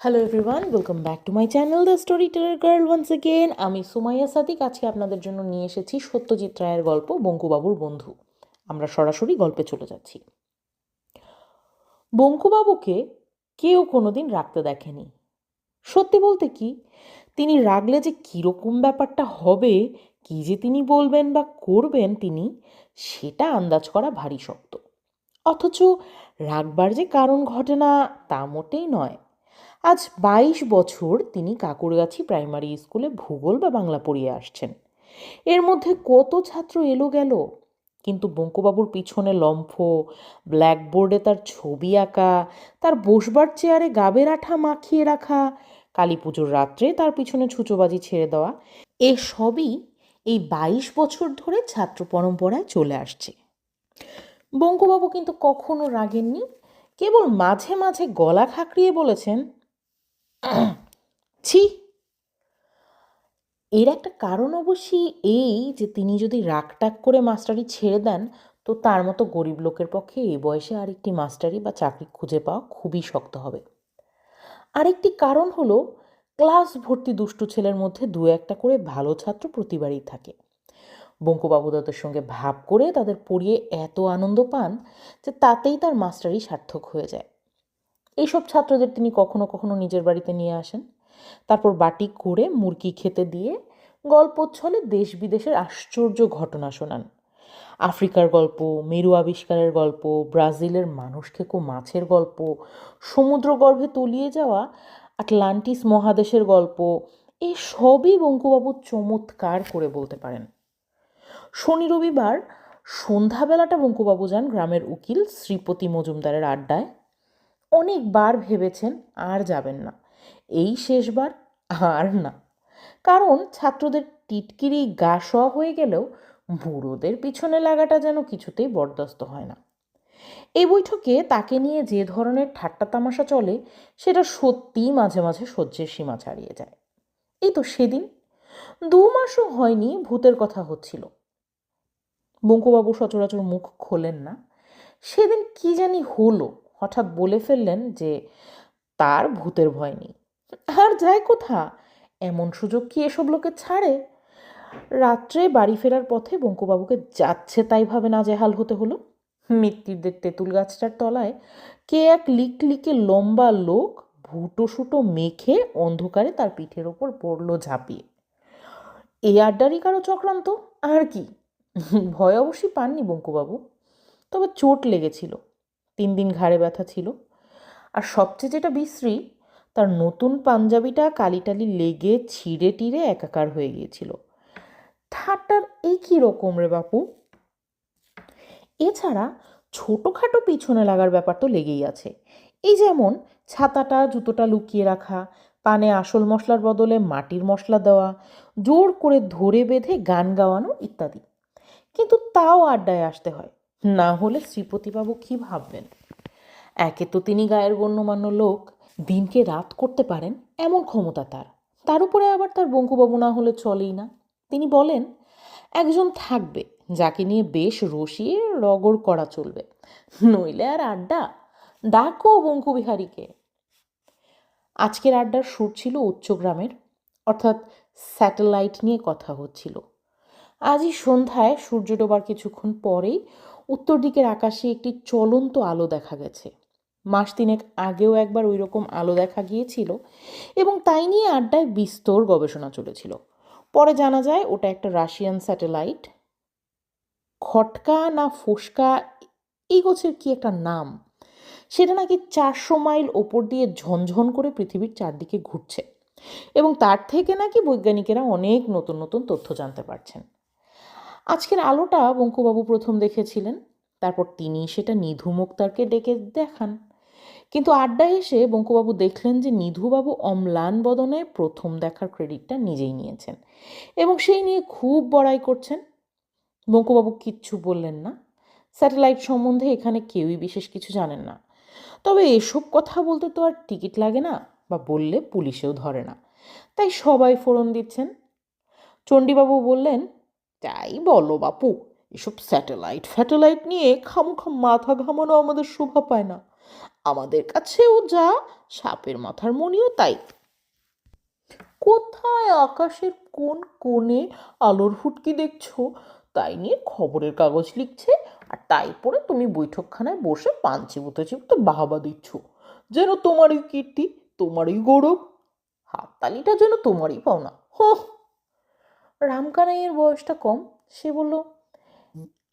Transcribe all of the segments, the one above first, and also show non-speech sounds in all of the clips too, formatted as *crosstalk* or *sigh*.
Hello everyone welcome back to my channel the story teller girl once again আমি সুমাইয়া সাদিক। আজকে আপনাদের জন্য নিয়ে এসেছি সত্যজিৎ রায়ের গল্প, বঙ্কুবাবুর বন্ধু। আমরা সরাসরি গল্পে চলে যাচ্ছি। বঙ্কুবাবুকে কেউ কোনোদিন রাখতে দেখেনি। সত্যি বলতে কি, তিনি রাগলে যে কীরকম ব্যাপারটা হবে, কি যে তিনি বলবেন বা করবেন তিনি, সেটা আন্দাজ করা ভারী শক্ত। অথচ রাগবার যে কারণ ঘটে না, তা মোটেই নয়। আজ বাইশ বছর তিনি কাকুরগাছি প্রাইমারি স্কুলে ভূগোল বা বাংলা পড়িয়ে আসছেন। এর মধ্যে কত ছাত্র এলো গেল? কিন্তু বঙ্কুবাবুর পিছনে লম্ফ, ব্ল্যাকবোর্ডে তার ছবি আঁকা, তার বসবার চেয়ারে গাবের আঠা মাখিয়ে রাখা কালী পুজোর রাত্রে তার পিছনে ছুচোবাজি ছেড়ে দেওয়া, এসবই এই বাইশ বছর ধরে ছাত্র পরম্পরায় চলে আসছে। বঙ্কুবাবু কিন্তু কখনো রাগেননি, কেবল মাঝে মাঝে গলা খাঁকড়িয়ে বলেছেন ছি। এর একটা কারণ অবশ্যই এই যে, তিনি যদি রাগটাগ করে মাস্টারি ছেড়ে দেন, তো তার মতো গরিব লোকের পক্ষে এই বয়সে আরেকটি মাস্টারি বা চাকরি খুঁজে পাওয়া খুবই শক্ত হবে। আরেকটি কারণ হলো, ক্লাস ভর্তি দুষ্টু ছেলের মধ্যে দু একটা করে ভালো ছাত্র প্রতিবারই থাকে। বঙ্কুবাবু তাদের সঙ্গে ভাব করে তাদের পড়িয়ে এত আনন্দ পান যে, তাতেই তার মাস্টারি সার্থক হয়ে যায়। এইসব ছাত্রদের তিনি কখনো কখনো নিজের বাড়িতে নিয়ে আসেন। তারপর বাটি করে মুরগি খেতে দিয়ে গল্প ছলে দেশ বিদেশের আশ্চর্য ঘটনা শোনান। আফ্রিকার গল্প, মেরু আবিষ্কারের গল্প, ব্রাজিলের মানুষ খেকো মাছের গল্প, সমুদ্রগর্ভে তলিয়ে যাওয়া আটলান্টিস মহাদেশের গল্প এই সবই বঙ্কুবাবু চমৎকার করে বলতে পারেন। শনি রবিবার সন্ধ্যাবেলাটা বঙ্কুবাবু যান গ্রামের উকিল শ্রীপতি মজুমদারের আড্ডায়। অনেকবার ভেবেছেন আর যাবেন না। এই শেষবার আর না। কারণ ছাত্রদের টিটকিরি গা শোয়া হয়ে গেলেও বুড়োদের পিছনে লাগাটা যেন কিছুতেই বরদাস্ত হয় না। এই বৈঠকে তাকে নিয়ে যে ধরনের ঠাট্টা তামাশা চলে, সেটা সত্যিই মাঝে মাঝে সহ্যের সীমা ছাড়িয়ে যায়। এই তো সেদিন। দু মাসও হয়নি, ভূতের কথা হচ্ছিল। বঙ্কুবাবু সচরাচর মুখ খোলেন না। সেদিন কি জানি হলো হঠাৎ বলে ফেললেন যে তার ভূতের ভয় নেই। আর যায় কোথা? এমন সুযোগ কি এসব লোকে ছাড়ে? রাত্রে বাড়ি ফেরার পথে বঙ্কুবাবুকে যাচ্ছে তাই ভাবে না জেহাল হতে হলো। মৃত্যুদের তেঁতুল গাছটার তলায় কে এক লিক লিকে লম্বা লোক ভুটো সুটো মেখে অন্ধকারে তার পিঠের ওপর পড়ল ঝাঁপিয়ে। এই আড্ডারই কারও চক্রান্ত? আর কি? ভয় অবশ্যই পাননি বঙ্কুবাবু। তবে চোট লেগেছিল। তিন দিন ঘাড়ে ব্যথা ছিল। আর সবচেয়ে যেটা বিশ্রী, তার নতুন পাঞ্জাবিটা কালিটালি লেগে ছিঁড়ে টিড়ে একাকার হয়ে গিয়েছিল। ঠাট্টার এই কী রকম রে বাপু? এছাড়া ছোটোখাটো পিছনে লাগার ব্যাপার তো লেগেই আছে। এই যেমন ছাতাটা, জুতোটা লুকিয়ে রাখা, পানে আসল মশলার বদলে মাটির মশলা দেওয়া, জোর করে ধরে বেঁধে গান গাওয়ানো ইত্যাদি। কিন্তু তাও আড্ডায় আসতে হয়। না হলে শ্রীপতিবাবু কী ভাববেন? একে তো তিনি গায়ের গণ্যমান্য লোক, দিনকে রাত করতে পারেন এমন ক্ষমতা তার। তার উপরে আবার তার বঙ্কুবাবু না হলে চলেই না। তিনি বলেন, একজন থাকবে, যাকে নিয়ে বেশ রসিয়ে রগড় করা চলবে। নইলে আর আড্ডা? ডাকো বঙ্কুবিহারীকে আজকের আড্ডার সুর ছিল উচ্চগ্রামের অর্থাৎ স্যাটেলাইট নিয়ে কথা হচ্ছিল। আজই সন্ধ্যায় সূর্য ডোবার কিছুক্ষণ পরেই উত্তর দিকের আকাশে একটি চলন্ত আলো দেখা গেছে। মাস তিনেক আগেও একবার ওই রকম আলো দেখা গিয়েছিল এবং তাই নিয়ে আড্ডায় বিস্তর গবেষণা চলেছিল। পরে জানা যায়, ওটা একটা রাশিয়ান স্যাটেলাইট। খটকা না ফোসকা? এই গোছের কি একটা নাম? সেটা নাকি চারশো মাইল ওপর দিয়ে ঝনঝন করে পৃথিবীর চারদিকে ঘুরছে এবং তার থেকে নাকি বৈজ্ঞানিকেরা অনেক নতুন নতুন তথ্য জানতে পারছেন। আজকের আলোটা বঙ্কুবাবু প্রথম দেখেছিলেন। তারপর তিনি সেটা নিধু মুক্তারকে ডেকে দেখান। কিন্তু আড্ডায় এসে বঙ্কুবাবু দেখলেন যে নিধুবাবু অম্লান বদনে প্রথম দেখার ক্রেডিটটা নিজেই নিয়েছেন এবং সেই নিয়ে খুব বড়াই করছেন। বঙ্কুবাবু কিচ্ছু বললেন না। স্যাটেলাইট সম্বন্ধে এখানে কেউই বিশেষ কিছু জানেন না। তবে এসব কথা বলতে তো আর টিকিট লাগে না বা বললে পুলিশেও ধরে না। তাই সবাই ফোড়ন দিচ্ছেন। চণ্ডীবাবু বললেন তাই বলো বাপু এসব স্যাটেলাইট ফ্যাটেলাইট নিয়ে খামোখাম মাথা ঘামানো আমাদের শোভা পায় না। আমাদের কাছেও যা, সাপের মাথার মনিও তাই। কোথায় আকাশের কোন কোণে আলোর ফুটকি দেখছ? তাই নিয়ে খবরের কাগজ লিখছে আর তাই পরে তুমি বৈঠকখানায় বসে পান চিবুতে চিবুতে বাহাবা দিচ্ছ। যেন তোমারই কীর্তি, তোমারই গৌরব। হাততালিটা যেন তোমারই পাওনা। হো! রামকানাইয়ের বয়সটা কম, সে বলল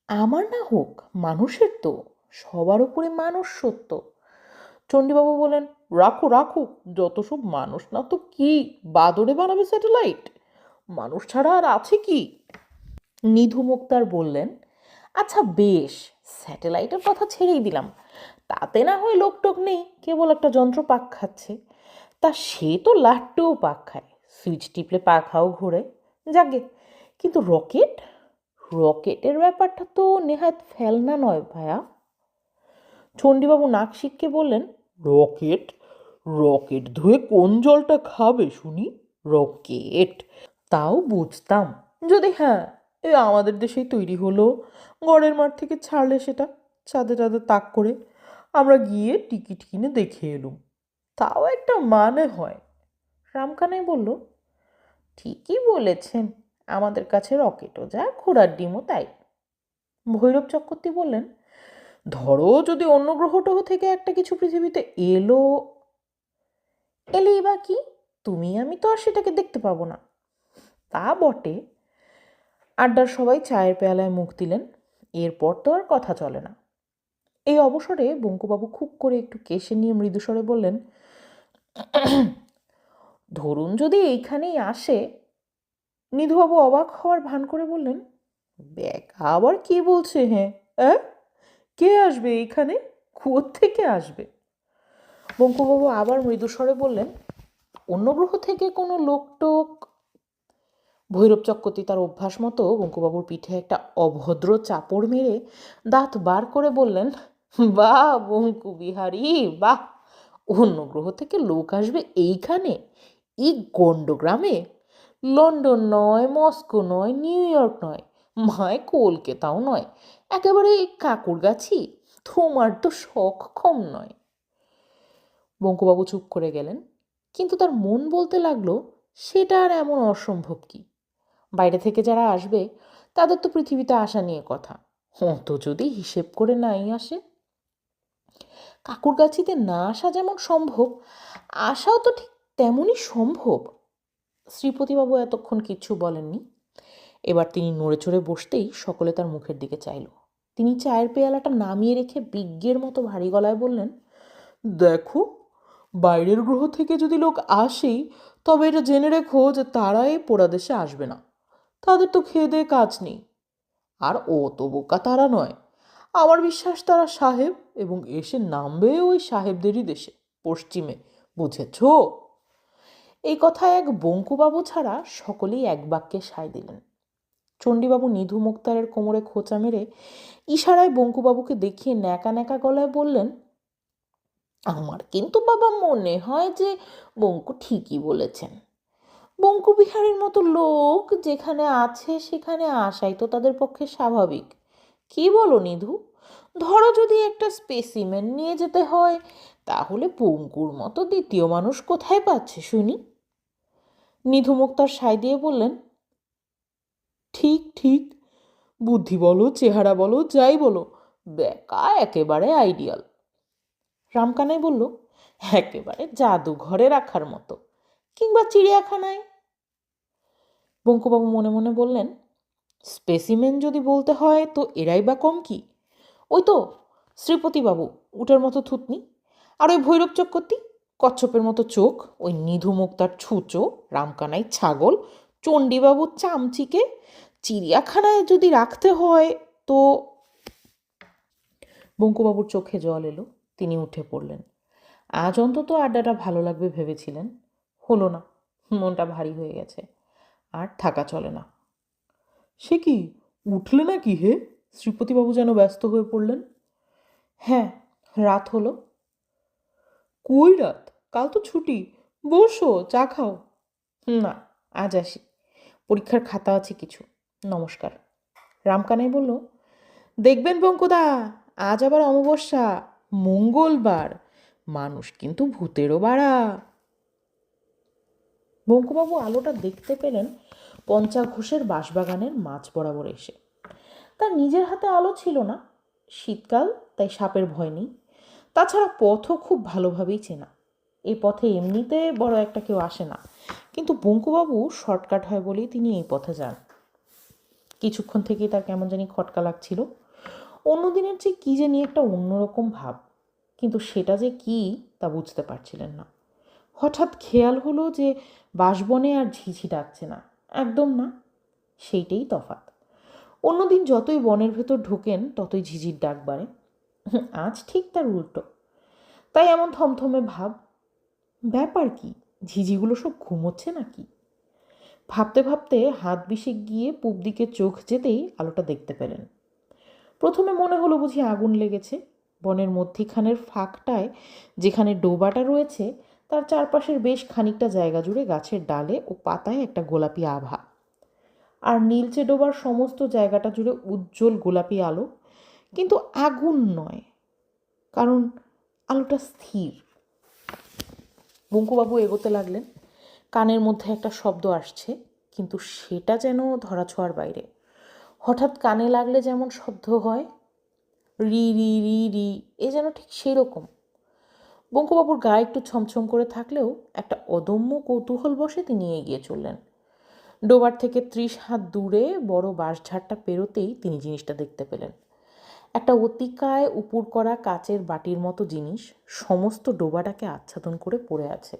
আমার না হোক, মানুষের তো, সবার উপরে মানুষ সত্য। চণ্ডীবাবু বলেন রাখো রাখো, যত সব মানুষ না তো কি, বাদরে বানাবে স্যাটেলাইট? মানুষ ছাড়া আর আছে কি? নিধু মুক্তার বললেন আচ্ছা বেশ, স্যাটেলাইটের কথা ছেড়েই দিলাম। তাতে না হয় লোকটোক নেই, কেবল একটা যন্ত্র পাক খাচ্ছে। তা সে তো লাট্টুও পাক খায়। সুইচ টিপলে পাখাও ঘোরে। যাকে কিন্তু রকেট? রকেটের ব্যাপারটা তো নেহাত ফেলনা নয় ভায়া। চণ্ডীবাবু নাক শিখকে বললেন, রকেট রকেট ধুয়ে কোন জলটা খাবে শুনি? রকেট? তাও বুঝতাম। যদি হ্যাঁ এ আমাদের দেশেই তৈরি হলো। গড়ের মাঠ থেকে ছাড়লে সেটা চাঁদে চাঁদে তাক করে। আমরা গিয়ে টিকিট কিনে দেখে এলুম। তাও একটা মানে হয়। রামকানাই বলল, ঠিকই বলেছেন। আমাদের কাছে রকেটও যা, ঘোড়ার ডিমও তাই। ভৈরব চক্রবর্তী বললেন, ধরো যদি অন্য গ্রহ টহ থেকে একটা কিছু পৃথিবীতে এলো এলেই বা কি? তুমি, আমি তো আর সেটাকে দেখতে পাবো না। তা বটে। আড্ডার সবাই চায়ের পেয়ালায় মুখ দিলেন, এরপর তো আর কথা চলে না। এই অবসরে বঙ্কুবাবু খুব করে একটু কেশে নিয়ে মৃদুস্বরে বললেন, ধরুন যদি এইখানেই আসে নিধুবাবু অবাক হওয়ার ভান করে বললেন ব্যাগ আবার কি বলছে হ্যাঁ? অ্যাঁ? কে আসবে এইখানে থেকে আসবে? বঙ্কুবাবু আবার মৃদুস্বরে বললেন, অন্য গ্রহ থেকে কোনো লোকটোক ভৈরব চক্রবর্তী তার অভ্যাস মতো বঙ্কুবাবুর পিঠে একটা অভদ্র চাপড় মেরে দাঁত বার করে বললেন, বাহ বঙ্কু বিহারি, বাহ! অন্য গ্রহ থেকে লোক আসবে এইখানে, এই গণ্ডগ্রামে? লন্ডন নয়, মস্কো নয়, নিউ ইয়র্ক নয়, মায় কলকাতাও নয়, একেবারে কাকুরগাছি তোমার তো শখ কম নয়। বঙ্কুবাবু চুপ করে গেলেন, কিন্তু তার মন বলতে লাগল, সেটা আর এমন অসম্ভব কি? বাইরে থেকে যারা আসবে, তাদের তো পৃথিবীতে আসা নিয়ে কথা, অত যদি হিসেব করে নাই আসে। কাকুরগাছিতে না আসা যেমন সম্ভব আসাও তো ঠিক তেমনই সম্ভব। শ্রীপতিবাবু এতক্ষণ কিচ্ছু বলেননি। এবার তিনি নড়ে চড়ে বসতেই সকলে তার মুখের দিকে চাইল। তিনি চায়ের পেয়ালাটা নামিয়ে রেখে বিজ্ঞের মতো ভারী গলায় বললেন, দেখো, বাইরের গ্রহ থেকে যদি লোক আসেই তবে এটা জেনে রেখো যে তারা এই পোড়াদেশে আসবে না। তাদের তো খেয়ে দেয়ে কাজ নেই। আর ও তো বোকা তারা নয়। আমার বিশ্বাস তারা সাহেব এবং এসে নামবে ওই সাহেবদেরই দেশে, পশ্চিমে, বুঝেছ? এই কথা এক বঙ্কুবাবু ছাড়া সকলেই এক বাক্যে সায় দিলেন। চণ্ডীবাবু নিধু মুক্তারের কোমরে খোঁচা মেরে ইশারায় বঙ্কুবাবুকে দেখিয়ে ন্যাকা ন্যাকা গলায় বললেন, আমার কিন্তু বাবা মনে হয় যে বঙ্কু ঠিকই বলেছেন। বঙ্কু বিহারীর মতো লোক যেখানে আছে সেখানে আসাই তো তাদের পক্ষে স্বাভাবিক। কি বলো নিধু? ধরো যদি একটা স্পেসিমেন নিয়ে যেতে হয়, তাহলে বঙ্কুর মতো দ্বিতীয় মানুষ কোথায় পাচ্ছে শুনি? নিধু মুক্তার সায় দিয়ে বললেন, ঠিক ঠিক, বুদ্ধি বলো, চেহারা বলো, যাই বলো, বেকা, একেবারে আইডিয়াল। রামকানাই বলল, একেবারে জাদুঘরে রাখার মতো, কিংবা চিড়িয়াখানায়? বঙ্কুবাবু মনে মনে বললেন, স্পেসিমেন যদি বলতে হয়, তো এরাই বা কম কি? ওই তো, শ্রীপতিবাবু, উটার মতো থুতনি, আর ওই ভৈরব চক্রবর্তী কচ্ছপের মতো চোখ, ওই নিধু মুক্তার ছুঁচো, রামকানাই ছাগল চণ্ডীবাবুর চামচিকে, চিড়িয়াখানায় যদি রাখতে হয় তো বঙ্কুবাবুর চোখে জল এলো, তিনি উঠে পড়লেন। আজ অন্তত আড্ডাটা ভালো লাগবে ভেবেছিলেন। হলো না, মনটা ভারী হয়ে গেছে, আর থাকা চলে না। সে কি উঠলে না কি হে? শ্রীপতিবাবু যেন ব্যস্ত হয়ে পড়লেন। হ্যাঁ রাত হলো। কই রাত, কাল তো ছুটি। বসো, চা খাও। না, আজ আসি। পরীক্ষার খাতা আছে কিছু। নমস্কার। রামকানাই বলল, দেখবেন বঙ্কুদা আজ আবার অমাবস্যা। মঙ্গলবার। মানুষ কিন্তু ভূতেরও বাড়া। বঙ্কুবাবু আলোটা দেখতে পেলেন পঞ্চা ঘোষের বাঁশবাগানের মাছ বরাবর এসে। তার নিজের হাতে আলো ছিল না। শীতকাল, তাই সাপের ভয় নেই। তাছাড়া পথও খুব ভালোভাবেই চেনা। এই পথে এমনিতে বড় একটা কেউ আসে না। কিন্তু বঙ্কুবাবু শর্টকাট হয় বলেই তিনি এই পথে যান। কিছুক্ষণ থেকেই তার কেমন জানি খটকা লাগছিল। অন্যদিনের যে কী যে নিয়ে একটা অন্যরকম ভাব, কিন্তু সেটা যে কি তা বুঝতে পারছিলেন না। হঠাৎ খেয়াল হলো যে বাঁশবনে আর ঝিঝি ডাকছে না। একদম না, সেইটাই তফাৎ। অন্যদিন যতই বনের ভেতর ঢোকেন, ততই ঝিঝির ডাক বাড়ে। *laughs* আজ ঠিক তার উল্টো। তাই এমন থমথমে ভাব, ব্যাপার কি? ঝিঝিগুলো সব ঘুমোচ্ছে নাকি? ভাবতে ভাবতে হাত বিষে গিয়ে পূব দিকে চোখ যেতেই আলোটা দেখতে পেলেন। প্রথমে মনে হলো বুঝি আগুন লেগেছে। বনের মধ্যিখানের ফাঁকটায় যেখানে ডোবাটা রয়েছে, তার চারপাশের বেশ খানিকটা জায়গা জুড়ে গাছের ডালে ও পাতায় একটা গোলাপি আভা। আর নীলচে ডোবার সমস্ত জায়গাটা জুড়ে উজ্জ্বল গোলাপি আলো কিন্তু আগুন নয়, কারণ আলোটা স্থির। বঙ্কুবাবু এগোতে লাগলেন, কানের মধ্যে একটা শব্দ আসছে, কিন্তু সেটা যেন ধরাছোঁয়ার বাইরে। হঠাৎ কানে লাগলে যেমন শব্দ হয়, রি রি রি রি, এ যেন ঠিক সেই রকম বঙ্কুবাবুর গায়ে একটু ছমছম করে থাকলেও একটা অদম্য কৌতূহল বসে তিনি এগিয়ে চললেন। ডোবার থেকে ত্রিশ হাত দূরে বড় বাঁশঝাড়টা পেরোতেই তিনি জিনিসটা দেখতে পেলেন। একটা অতিকায় উপুর করা কাচের বাটির মতো জিনিস সমস্ত ডোবাটাকে আচ্ছাদন করে পড়ে আছে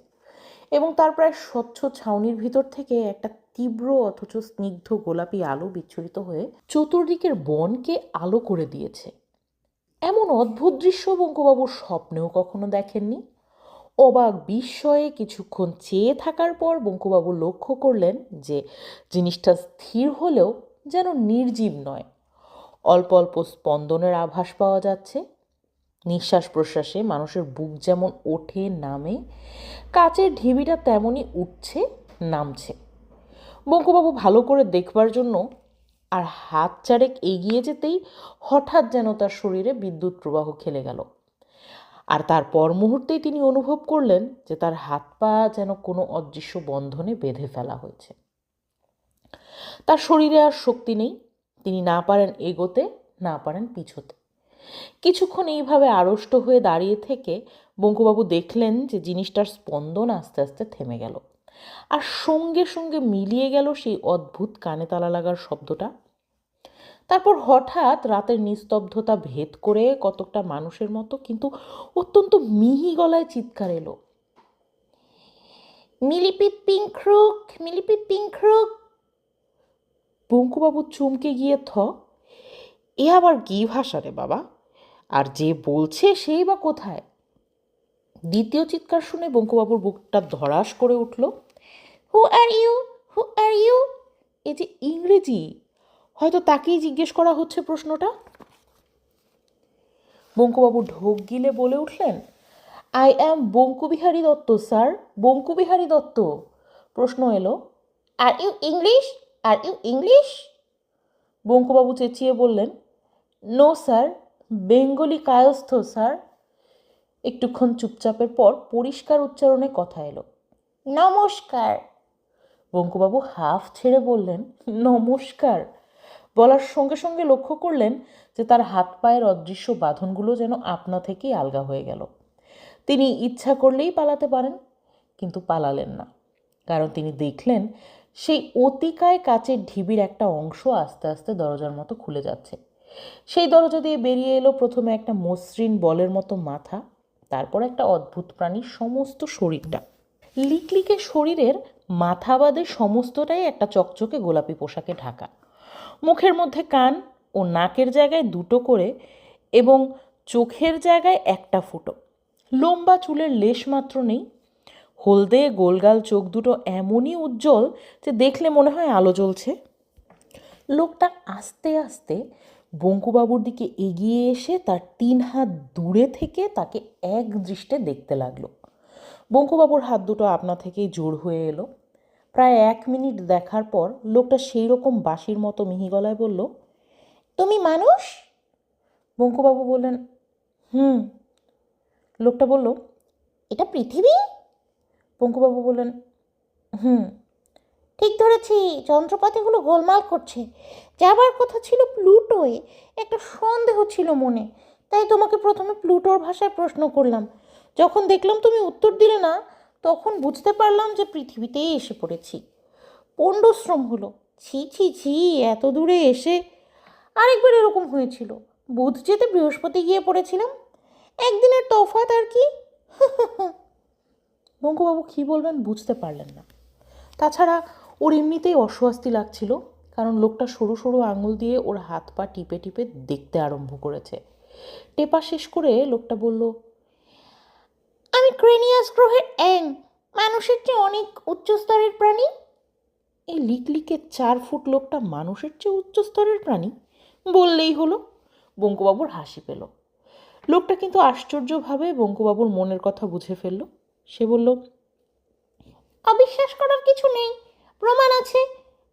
এবং তার প্রায় স্বচ্ছ ছাউনির ভিতর থেকে একটা তীব্র অথচ স্নিগ্ধ গোলাপি আলো বিচ্ছুরিত হয়ে চতুর্দিকের বনকে আলো করে দিয়েছে। এমন অদ্ভুত দৃশ্য বঙ্কবাবুর স্বপ্নেও কখনো দেখেননি। অবাক বিস্ময়ে কিছুক্ষণ চেয়ে থাকার পর বঙ্কুবাবু লক্ষ্য করলেন যে জিনিসটা স্থির হলেও যেন নির্জীব নয়। অল্প অল্প স্পন্দনের আভাস পাওয়া যাচ্ছে। নিঃশ্বাস প্রশ্বাসে মানুষের বুক যেমন ওঠে, নামে, কাচের ঢিবিটা তেমনই উঠছে, নামছে। বঙ্কুবাবু ভালো করে দেখবার জন্য আর হাত চারেক এগিয়ে যেতেই হঠাৎ যেন তার শরীরে বিদ্যুৎ প্রবাহ খেলে গেল। আর তারপর মুহূর্তেই তিনি অনুভব করলেন যে তার হাত পা যেন কোনো অদৃশ্য বন্ধনে বেঁধে ফেলা হয়েছে। তার শরীরে আর শক্তি নেই তিনি না পারেন এগোতে, না পারেন পিছোতে। কিছুক্ষণ এইভাবে আড়ষ্ট হয়ে দাঁড়িয়ে থেকে বঙ্কুবাবু দেখলেন যে জিনিসটার স্পন্দন আস্তে আস্তে থেমে গেল। আর সঙ্গে সঙ্গে মিলিয়ে গেল সেই অদ্ভুত কানে তালা লাগার শব্দটা। তারপর হঠাৎ রাতের নিস্তব্ধতা ভেদ করে কতকটা মানুষের মতো কিন্তু অত্যন্ত মিহি গলায় চিৎকার এলো। মিলিপি পিংক্রুক মিলিপি পিংক্রুক বঙ্কুবাবু চমকে গিয়ে থ, এ আবার কি ভাষা রে বাবা? আর যে বলছে সেই বা কোথায়? দ্বিতীয় চিৎকার শুনে বঙ্কুবাবুর বুকটা ধরাস করে উঠল হু are you who are U A যে ইংরেজি। হয়তো তাকেই জিজ্ঞেস করা হচ্ছে প্রশ্নটা? বঙ্কুবাবু ঢোক গিলে বলে উঠলেন I am Bankubihari Dutta sir Bankubihari Dutta. প্রশ্ন এলো are you English are you English? Bankubabu চেঁচিয়ে বললেন, no sir, Bengali Kayastha sir. একটুক্ষণ চুপচাপের পর পরিষ্কার উচ্চারণে কথা এলো। নমস্কার। বঙ্কুবাবু হাফ ছেড়ে বললেন, নমস্কার। বলার সঙ্গে সঙ্গে লক্ষ্য করলেন যে তার হাত পায়ের অদৃশ্য বাঁধনগুলো যেন আপনা থেকেই আলগা হয়ে গেল। তিনি ইচ্ছা করলেই পালাতে পারেন, কিন্তু পালালেন না। কারণ তিনি দেখলেন সেই অতিকায় কাচের ঢিবির একটা অংশ আস্তে আস্তে দরজার মতো খুলে যাচ্ছে। সেই দরজা দিয়ে বেরিয়ে এলো প্রথমে একটা মসৃণ বলের মতো মাথা, তারপর একটা অদ্ভুত প্রাণীর সমস্ত শরীরটা। লিকলিকে শরীরের মাথা বাদে সমস্তটাই একটা চকচকে গোলাপি পোশাকে ঢাকা। মুখের মধ্যে কান ও নাকের জায়গায় দুটো করে এবং চোখের জায়গায় একটা ফুটো। লম্বা চুলের লেশ মাত্র নেই হলদে, গোলগাল, চোখ দুটো এমনই উজ্জ্বল যে দেখলে মনে হয় আলো জ্বলছে। লোকটা আস্তে আস্তে বঙ্কুবাবুর দিকে এগিয়ে এসে তার তিন হাত দূরে থেকে তাকে এক দৃষ্টে দেখতে লাগল। বঙ্কুবাবুর হাত দুটো আপনা থেকেই জোর হয়ে এলো। প্রায় এক মিনিট দেখার পর লোকটা সেই রকম বাঁশির মতো মিহি গলায় বলল, তুমি মানুষ? বঙ্কুবাবু বললেন, হুম। লোকটা বলল, এটা পৃথিবী? পঙ্কুবাবু বললেন, হুম, ঠিক ধরেছি, যন্ত্রপাতিগুলো গোলমাল করছে। যাবার কথা ছিল প্লুটোয়, একটা সন্দেহ ছিল মনে। তাই তোমাকে প্রথমে প্লুটোর ভাষায় প্রশ্ন করলাম। যখন দেখলাম তুমি উত্তর দিলে না, তখন বুঝতে পারলাম যে পৃথিবীতেই এসে পড়েছি। পণ্ডশ্রম হলো, ছি ছি ছি, এত দূরে এসে আরেকবার এরকম হয়েছিল। বুধ যেতে বৃহস্পতি গিয়ে পড়েছিলাম। একদিনের তফাৎ আর কি বঙ্কুবাবু কী বলবেন বুঝতে পারলেন না। তাছাড়া ওর এমনিতেই অস্বস্তি লাগছিল, কারণ লোকটা সরু সরু আঙুল দিয়ে ওর হাত পা টিপে টিপে দেখতে আরম্ভ করেছে। টেপা শেষ করে লোকটা বলল, আমি ক্রেনিয়াস গ্রহের অ্যাং, মানুষের চেয়ে অনেক উচ্চস্তরের প্রাণী? এই লিকলিকে চার ফুট লোকটা মানুষের চেয়ে উচ্চ স্তরের প্রাণী? বললেই হলো বঙ্কুবাবুর হাসি পেল। লোকটা কিন্তু আশ্চর্যভাবে বঙ্কুবাবুর মনের কথা বুঝে ফেলল। সে বলল অবিশ্বাস করার কিছু নেই প্রমাণ আছে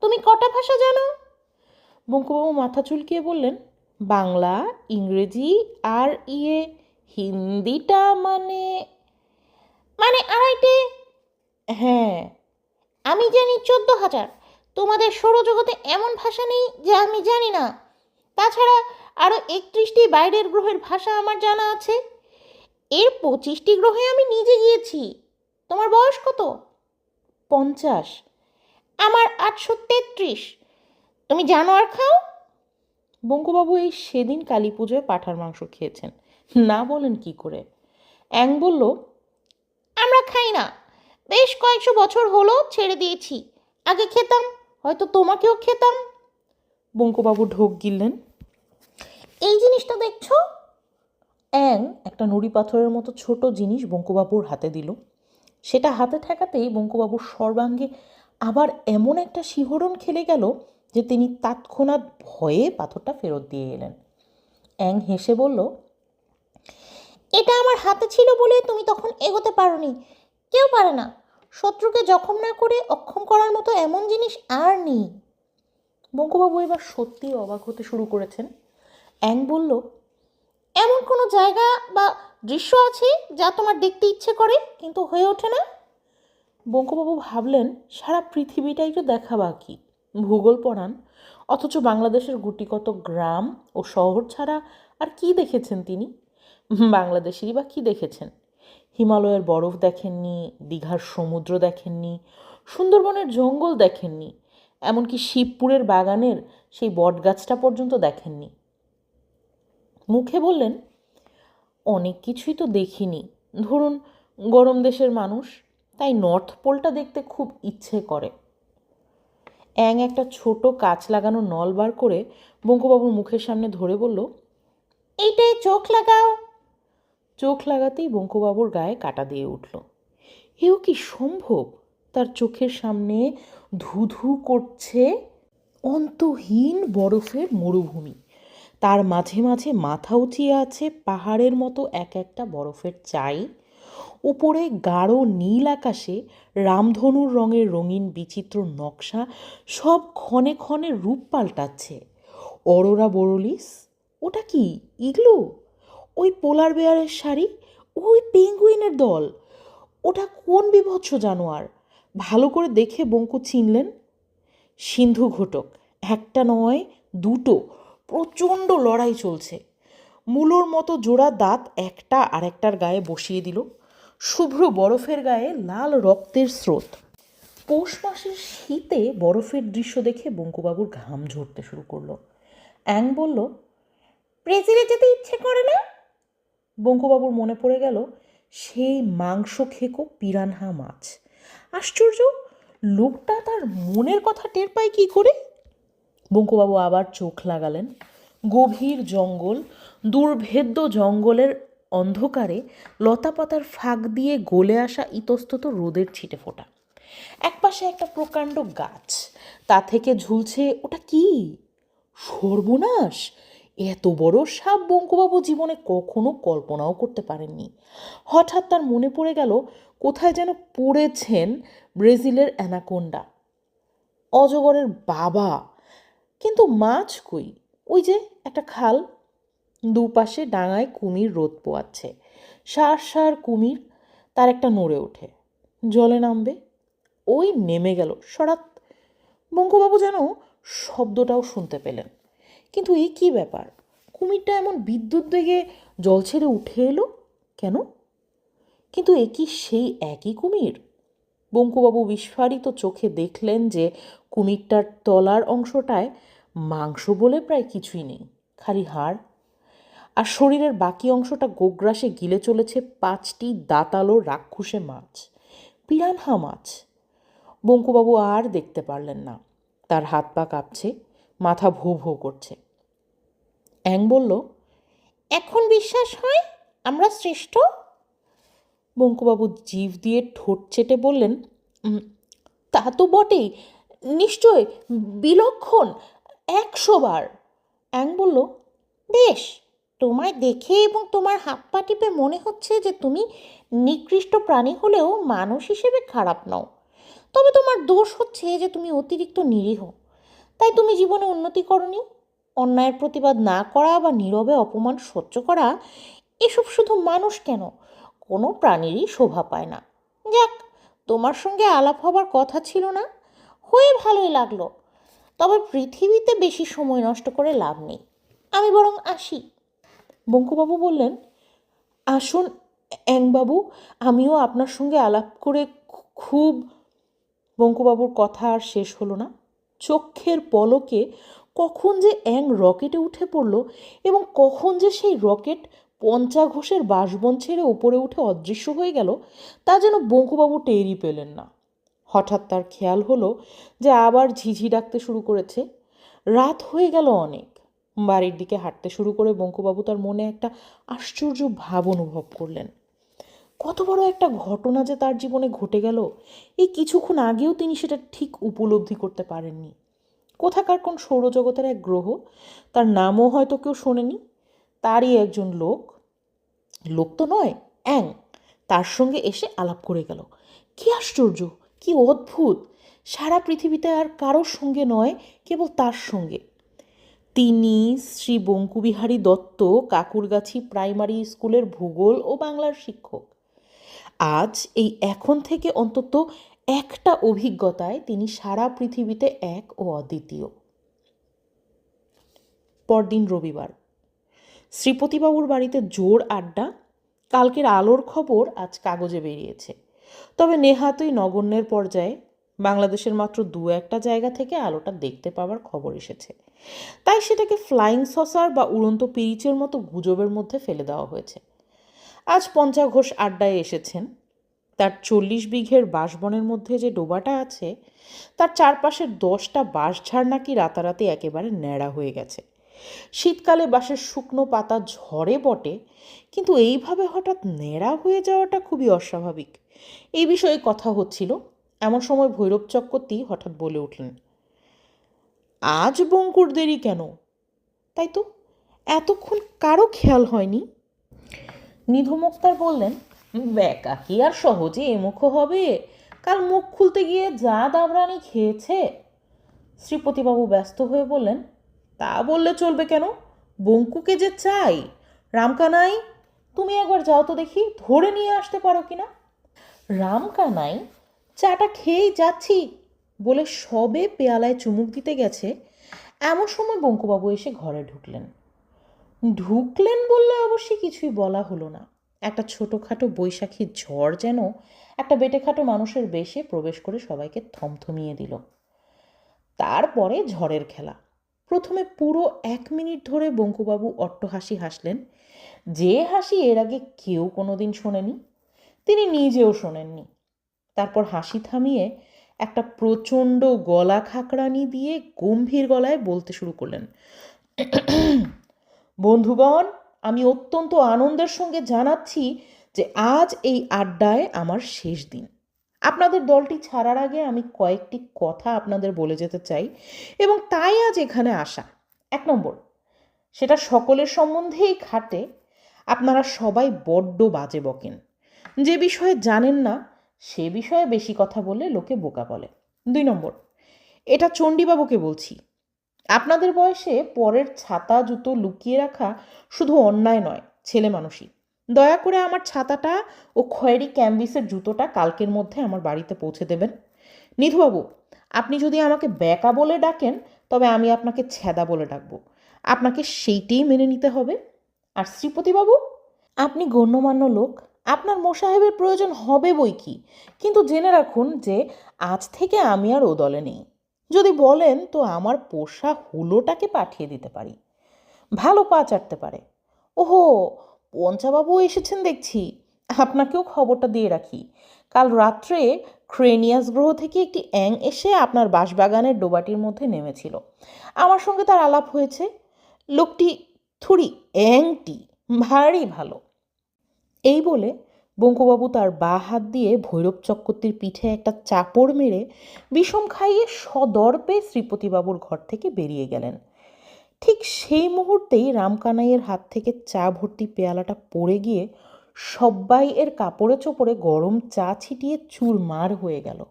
তুমি কটা ভাষা জানো? বঙ্কুবাবু মাথা চুলকিয়ে বললেন বাংলা ইংরেজি আর ইয়ে হিন্দিটা মানে? মানে আড়াইটে হ্যাঁ। আমি জানি চোদ্দ হাজার তোমাদের সৌরজগতে এমন ভাষা নেই যে আমি জানি না। তাছাড়া আরও একত্রিশটি বাইরের গ্রহের ভাষা আমার জানা আছে। এর পঁচিশটি গ্রহে আমি নিজে গিয়েছি। তোমার বয়স কত? পঞ্চাশ। আমার আটশো তেত্রিশ। তুমি জানো আর খাও? বঙ্কুবাবু এই সেদিন কালী পুজোয় পাঁঠার মাংস খেয়েছেন। না বলেন কি করে? অ্যাং বলল আমরা খাই না। বেশ কয়েকশো বছর হলো ছেড়ে দিয়েছি। আগে খেতাম হয়তো তোমাকেও খেতাম। বঙ্কুবাবু ঢোক গিললেন। এই জিনিসটা দেখছ? অ্যাং একটা নুড়ি পাথরের মতো ছোট জিনিস বঙ্কুবাবুর হাতে দিল। সেটা হাতে ঠেকাতেই বঙ্কুবাবুর সর্বাঙ্গে আবার এমন একটা শিহরণ খেলে গেল যে তিনি তৎক্ষণাৎ ভয়ে পাথরটা ফেরত দিয়ে এলেন। অ্যাং হেসে বলল, এটা আমার হাতে ছিল বলে তুমি তখন এগোতে পারোনি। কেউ পারে না। শত্রুকে জখম না করে অক্ষম করার মতো এমন জিনিস আর নেই। বঙ্কুবাবু এবার সত্যি অবাক হতে শুরু করেছেন। অ্যাং বলল এমন কোনো জায়গা বা দৃশ্য আছে যা তোমার দেখতে ইচ্ছে করে কিন্তু হয়ে ওঠে না? বঙ্কুবাবু ভাবলেন, সারা পৃথিবীটাই তো দেখা বাকি। ভূগোল পড়ান, অথচ বাংলাদেশের গুটি কত গ্রাম ও শহর ছাড়া আর কি দেখেছেন তিনি? বাংলাদেশেরই বা কী দেখেছেন? হিমালয়ের বরফ দেখেননি, দীঘার সমুদ্র দেখেননি, সুন্দরবনের জঙ্গল দেখেননি, এমনকি শিবপুরের বাগানের সেই বটগাছটা পর্যন্ত দেখেননি। মুখে বললেন, অনেক কিছুই তো দেখিনি। ধরুন, গরম দেশের মানুষ, তাই নর্থ পোলটা দেখতে খুব ইচ্ছে করে। অ্যাং একটা ছোট কাচ লাগানো নল বার করে বঙ্কুবাবুর মুখের সামনে ধরে বলল, এইটাই চোখ লাগাও। চোখ লাগাতেই বঙ্কুবাবুর গায়ে কাটা দিয়ে উঠল। এও কি সম্ভব? তার চোখের সামনে ধুধু করছে অন্তহীন বরফের মরুভূমি। তার মাঝে মাঝে মাথা উঁচিয়ে আছে পাহাড়ের মতো এক একটা বরফের চাই। উপরে গাঢ় নীল আকাশে রামধনুর রঙের রঙিন বিচিত্র নকশা সব ক্ষণে ক্ষণে রূপ পাল্টাচ্ছে। অরোরা বরলিস, ওটা কি ইগলু? ওই পোলার বেয়ারের শাড়ি? ওই পেঙ্গুইনের দল? ওটা কোন বিভৎস জানোয়ার? ভালো করে দেখে বঙ্কু চিনলেন। সিন্ধু ঘটক, একটা নয়, দুটো। প্রচণ্ড লড়াই চলছে। মূলোর মতো জোড়া দাঁত একটা আরেকটার গায়ে বসিয়ে দিল। শুভ্র বরফের গায়ে লাল রক্তের স্রোত। পৌষ মাসের শীতে বরফের দৃশ্য দেখে বঙ্কুবাবুর ঘাম ঝরতে শুরু করল। অ্যাং বলল, ব্রেজিলে যেতে ইচ্ছে করে না? বঙ্কুবাবুর মনে পড়ে গেল সেই মাংস খেকো পিরানহা মাছ। আশ্চর্য, লোকটা তার মনের কথা টের পায় কি করে? বঙ্কুবাবু আবার চোখ লাগালেন। গভীর জঙ্গল, দুর্ভেদ্য জঙ্গলের অন্ধকারে লতাপাতার ফাঁক দিয়ে গলে আসা ইতস্তত রোদের ছিটে ফোটা। একপাশে একটা প্রকাণ্ড গাছ, তা থেকে ঝুলছে ওটা কি? সর্বনাশ! এত বড় সাপ বঙ্কুবাবু জীবনে কখনো কল্পনাও করতে পারেননি। হঠাৎ তার মনে পড়ে গেল, কোথায় যেন পড়েছেন ব্রাজিলের অ্যানাকোন্ডা। অজগরের বাবা! কিন্তু মাছ কই? ওই যে একটা খাল, দুপাশে ডাঙায় কুমির রোদ পোয়াচ্ছে। সার সার কুমির, তার একটা নড়ে ওঠে। জলে নামবে। ওই নেমে গেল। সরাত বঙ্কবাবু যেন শব্দটাও শুনতে পেলেন। কিন্তু এ কী ব্যাপার? কুমিরটা এমন বিদ্যুৎ বেগে জল ছেড়ে উঠে এলো কেন? কিন্তু এ কি সেই একই কুমির? বঙ্কুবাবু বিস্ফারিত চোখে দেখলেন যে কুমিরটার তলার অংশটায় মাংস বলে প্রায় কিছুই নেই, খালি হাড়। আর শরীরের বাকি অংশটা গোগ্রাসে গিলে চলেছে পাঁচটি দাঁতালো রাক্ষুসে মাছ, পিরানহা মাছ। বঙ্কুবাবু আর দেখতে পারলেন না, তার হাত পা কাঁপছে, মাথা ভো ভো করছে। অ্যাং বলল, এখন বিশ্বাস হয় আমরা শ্রেষ্ঠ বঙ্কুবাবু জিভ দিয়ে ঠোঁট চেটে বললেন তা তো বটেই, নিশ্চয় বিলক্ষণ। একশো বার। অ্যাং বলল, বেশ, তোমায় দেখে এবং তোমার হাত পা টিপে মনে হচ্ছে যে তুমি নিকৃষ্ট প্রাণী হলেও মানুষ হিসেবে খারাপ নও। তবে তোমার দোষ হচ্ছে যে তুমি অতিরিক্ত নিরীহ। তাই তুমি জীবনে উন্নতি করনি। অন্যায়ের প্রতিবাদ না করা বা নীরবে অপমান সহ্য করা, এসব শুধু মানুষ কেন? কোনো প্রাণীরই শোভা পায় না। যাক, তোমার সঙ্গে আলাপ হবার কথা ছিল না। হয়ে ভালোই লাগল। তবে পৃথিবীতে বেশি সময় নষ্ট করে লাভ নেই। আমি বরং আসি। বঙ্কুবাবু বললেন, আসুন, অ্যাংবাবু, আমিও আপনার সঙ্গে আলাপ করে খুব বঙ্কুবাবুর কথা আর শেষ হলো না। চক্ষের পলকে কখন যে অ্যাং রকেটে উঠে পড়ল এবং কখন যে সেই রকেট পঞ্চা ঘোষের বাসবন ছেড়ে উপরে উঠে অদৃশ্য হয়ে গেল, তা যেন বঙ্কুবাবু টেরই পেলেন না। হঠাৎ তার খেয়াল হলো যে আবার ঝিঝি ডাকতে শুরু করেছে। রাত হয়ে গেল অনেক। বাড়ির দিকে হাঁটতে শুরু করে বঙ্কুবাবু তার মনে একটা আশ্চর্য ভাব অনুভব করলেন। কত বড় একটা ঘটনা যে তার জীবনে ঘটে গেল, এই কিছুক্ষণ আগেও তিনি সেটা ঠিক উপলব্ধি করতে পারেননি। কোথাকার কোন সৌরজগতের এক গ্রহ, তার নামও হয়তো কেউ শোনেনি, তারই একজন লোক। লোক তো নয়, অ্যাং। তার সঙ্গে এসে আলাপ করে গেল। কি আশ্চর্য! কি অদ্ভুত! সারা পৃথিবীতে আর কারোর সঙ্গে নয়, কেবল তার সঙ্গে। তিনি শ্রী বঙ্কুবিহারী দত্ত, কাকুরগাছি প্রাইমারি স্কুলের ভূগোল ও বাংলার শিক্ষক। আজ এই এখন থেকে অন্তত একটা অভিজ্ঞতায় তিনি সারা পৃথিবীতে এক ও অদ্বিতীয়। পরদিন রবিবার। শ্রীপতিবাবুর বাড়িতে জোর আড্ডা, কালকের আলোর খবর আজ কাগজে বেরিয়েছে। তবে নেহাতই নগণ্যের পর্যায়ে বাংলাদেশের মাত্র দু একটা জায়গা থেকে আলোটা দেখতে পাওয়ার খবর এসেছে। তাই সেটাকে ফ্লাইং সসার বা উড়ন্ত পিরিচের মতো গুজবের মধ্যে ফেলে দেওয়া হয়েছে। আজ পঞ্চা ঘোষ আড্ডায় এসেছেন। তার চল্লিশ বিঘের বাঁশবনের মধ্যে যে ডোবাটা আছে, তার চারপাশের দশটা বাঁশঝাড় নাকি রাতারাতি একেবারে ন্যাড়া হয়ে গেছে। শীতকালে বাঁশের শুকনো পাতা ঝরে বটে, কিন্তু এইভাবে হঠাৎ ন্যাড়া হয়ে যাওয়াটা খুবই অস্বাভাবিক। এই বিষয়ে কথা হচ্ছিল। এমন সময় ভৈরব চক্রবর্তী হঠাৎ বলে উঠলেন, আজ বঙ্কুর দেরি কেন? তাই তো এতক্ষণ কারও খেয়াল হয়নি? নিধু মুক্তার বললেন, বেকা কি আর সহজে এমুখ হবে? কাল মুখ খুলতে গিয়ে যা দাবরানি খেয়েছে? শ্রীপতিবাবু ব্যস্ত হয়ে বললেন, তা বললে চলবে কেন? বঙ্কুকে যে চাই, রামকানাই, তুমি একবার যাও তো দেখি, ধরে নিয়ে আসতে পারো কিনা? রামকানাই, চাটা খেয়েই যাচ্ছি বলে সবে পেয়ালায় চুমুক দিতে গেছে, এমন সময় বঙ্কুবাবু এসে ঘরে ঢুকলেন। ঢুকলেন বললে অবশ্যই কিছুই বলা হলো না। একটা ছোটোখাটো বৈশাখী ঝড় যেন একটা বেটেখাটো মানুষের বেশে প্রবেশ করে সবাইকে থমথমিয়ে দিল। তারপরে ঝড়ের খেলা। প্রথমে পুরো এক মিনিট ধরে বঙ্কুবাবু অট্টহাসি হাসলেন। যে হাসি এর আগে কেউ কোনোদিন শোনেনি। তিনি নিজেও শোনেননি। তারপর হাসি থামিয়ে একটা প্রচণ্ড গলা খাকড়ানি দিয়ে গম্ভীর গলায় বলতে শুরু করলেন, বন্ধুগণ, আমি অত্যন্ত আনন্দের সঙ্গে জানাচ্ছি যে আজ এই আড্ডায় আমার শেষ দিন। আপনাদের দলটি ছাড়ার আগে আমি কয়েকটি কথা আপনাদের বলে যেতে চাই এবং তাই আজ এখানে আসা। এক নম্বর, সেটা সকলের সম্বন্ধেই খাটে। আপনারা সবাই বড্ড বাজে বকেন। যে বিষয়ে জানেন না, সে বিষয়ে বেশি কথা বলে লোকে বোকা বলে। দুই নম্বর, এটা চণ্ডীবাবুকে বলছি। আপনাদের বয়সে পরের ছাতা, জুতো লুকিয়ে রাখা শুধু অন্যায় নয়, ছেলে মানুষই। দয়া করে আমার ছাতাটা ও খয়েরি ক্যাম্বিসের জুতোটা কালকের মধ্যে আমার বাড়িতে পৌঁছে দেবেন। নিধুবাবু, আপনি যদি আমাকে ব্যাকা বলে ডাকেন, তবে আমি আপনাকে ছেদা বলে ডাকবো। আপনাকে সেইটেই মেনে নিতে হবে। আর শ্রীপতিবাবু, আপনি গণ্যমান্য লোক আপনার প্রয়োজন হবে বই কি? কিন্তু জেনে রাখুন যে আজ থেকে আমি আর ও দলে নেই। যদি বলেন তো আমার পোষা হুলোটাকে পাঠিয়ে দিতে পারি। ভালো পা চাটতে পারে। ওহো, পঞ্চাবাবু এসেছেন দেখছি। আপনাকেও খবরটা দিয়ে রাখি। কাল রাত্রে ক্রেনিয়াস গ্রহ থেকে একটি অ্যাং এসে আপনার বাঁশবাগানের ডোবাটির মধ্যে নেমেছিল। আমার সঙ্গে তার আলাপ হয়েছে। লোকটি থুড়ি অ্যাংটি, ভারী ভালো। এই বলে বঙ্কুবাবু তার বা হাত দিয়ে ভৈরব চক্রবর্তীর পিঠে একটা চাপড় মেরে বিষম খাইয়ে সদর্পে শ্রীপতিবাবুর ঘর থেকে বেরিয়ে গেলেন। ঠিক সেই মুহূর্তেই রামকানাইয়ের হাত থেকে চা ভর্তি পেয়ালাটা পড়ে গিয়ে সব্বাই এর কাপড়ে চোপড়ে গরম চা ছিটিয়ে চুরমার হয়ে গেল।